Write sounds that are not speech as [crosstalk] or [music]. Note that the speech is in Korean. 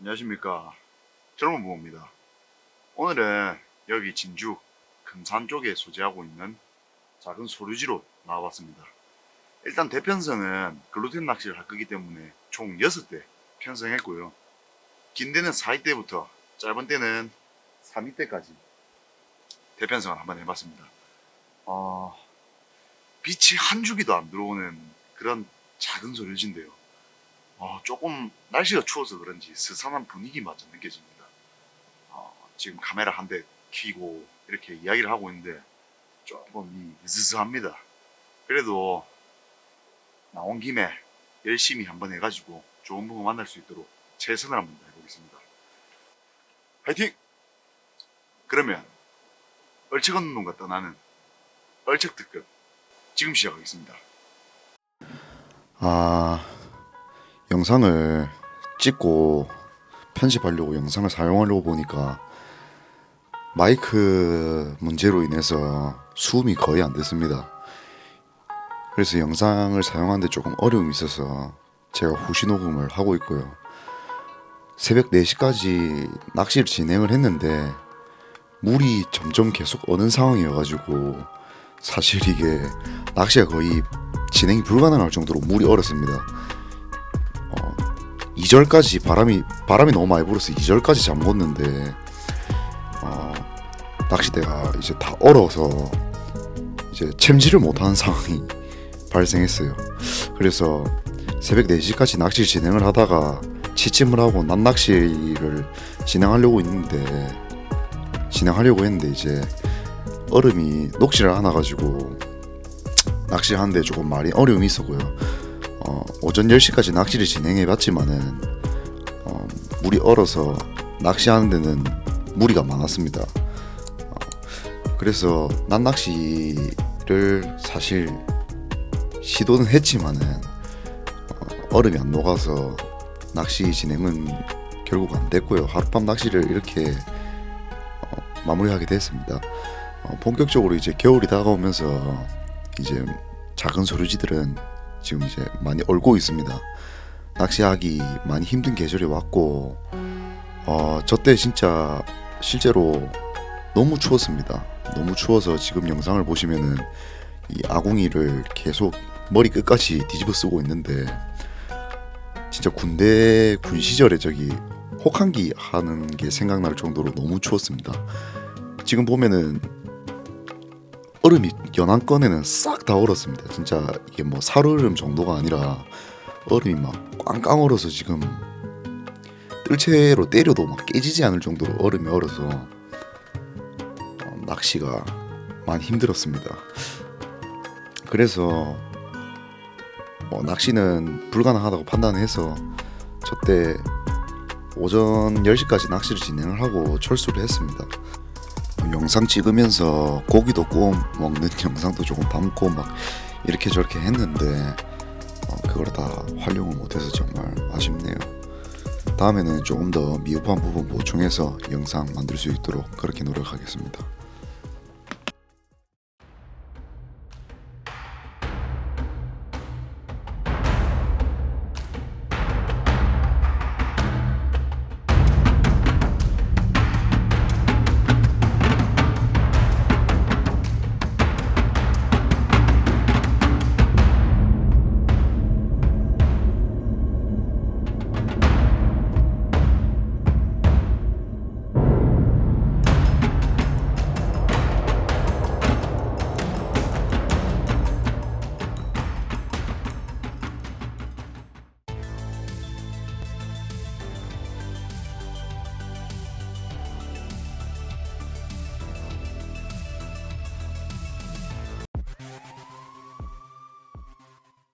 안녕하십니까. 젊은 부모입니다. 오늘은 여기 진주 금산 쪽에 소재하고 있는 작은 소류지로 나와봤습니다. 일단 대편성은 글루텐 낚시를 할 거기 때문에 총 6대 편성했고요. 긴 데는 4위대부터 짧은 때는 3위대까지 대편성을 한번 해봤습니다. 어, 빛이 한 주기도 안 들어오는 그런 작은 소류지인데요 어, 조금 날씨가 추워서 그런지 스산한 분위기마저 느껴집니다. 어, 지금 카메라 한 대 켜고 이렇게 이야기를 하고 있는데 조금 이 으스스합니다. 그래도 나온 김에 열심히 한번 해가지고 좋은 부분 만날 수 있도록 최선을 한번 해보겠습니다. 화이팅! 그러면 얼척 없는 놈과 떠나는 얼척 특급 지금 시작하겠습니다. 아... 영상을 찍고 편집하려고 영상을 사용하려고 보니까 마이크 문제로 인해서 수음이 거의 안 됐습니다. 그래서 영상을 사용하는데 조금 어려움이 있어서 제가 후시 녹음을 하고 있고요. 새벽 4시까지 낚시를 진행을 했는데 물이 점점 계속 어는 상황이어가지고 사실 이게 낚시가 거의 진행이 불가능할 정도로 물이 얼었습니다. 2절까지 바람이 바람이 너무 많이 불어서 2절까지 잠궜는데 어, 낚시대가 이제 다 얼어서 이제 챔질을 못하는 [laughs] 상황이 발생했어요. 그래서 새벽 4시까지 낚시 진행을 하다가 취침을 하고 낮 낚시를 진행하려고 했는데 진행하려고 했는데 이제 얼음이 녹지를 않아 가지고 낚시하는데 조금 많이 어려움이 있었고요. 어, 오전 10시까지 낚시를 진행해 봤지만은 어, 물이 얼어서 낚시하는 데는 무리가 많았습니다. 어, 그래서 낮 낚시를 사실 시도는 했지만은 어, 얼음이 안 녹아서 낚시 진행은 결국 안 됐고요. 하룻밤 낚시를 이렇게 어, 마무리하게 됐습니다. 어, 본격적으로 이제 겨울이 다가오면서 이제 작은 소류지들은 지금 이제 많이 얼고 있습니다. 낚시하기 많이 힘든 계절이 왔고 어, 저때 진짜 실제로 너무 추웠습니다. 너무 추워서 지금 영상을 보시면은 이 아궁이를 계속 머리 끝까지 뒤집어 쓰고 있는데 진짜 군대 군 시절에 저기 혹한기 하는 게 생각날 정도로 너무 추웠습니다. 지금 보면은 얼음이 연안 꺼내는 싹 다 얼었습니다. 진짜 이게 뭐 살얼음 정도가 아니라 얼음이 막 꽝꽝 얼어서 지금 뜰채로 때려도 막 깨지지 않을 정도로 얼음이 얼어서 어, 낚시가 많이 힘들었습니다. 그래서 뭐 낚시는 불가능하다고 판단해서 저때 오전 10시까지 낚시를 진행을 하고 철수를 했습니다. 영상 찍으면서 고기도 구워 먹는 [laughs] 영상도 조금 담고 막 이렇게 저렇게 했는데 어, 그걸 다 활용을 못해서 정말 아쉽네요. 다음에는 조금 더 미흡한 부분 보충해서 영상 만들 수 있도록 그렇게 노력하겠습니다.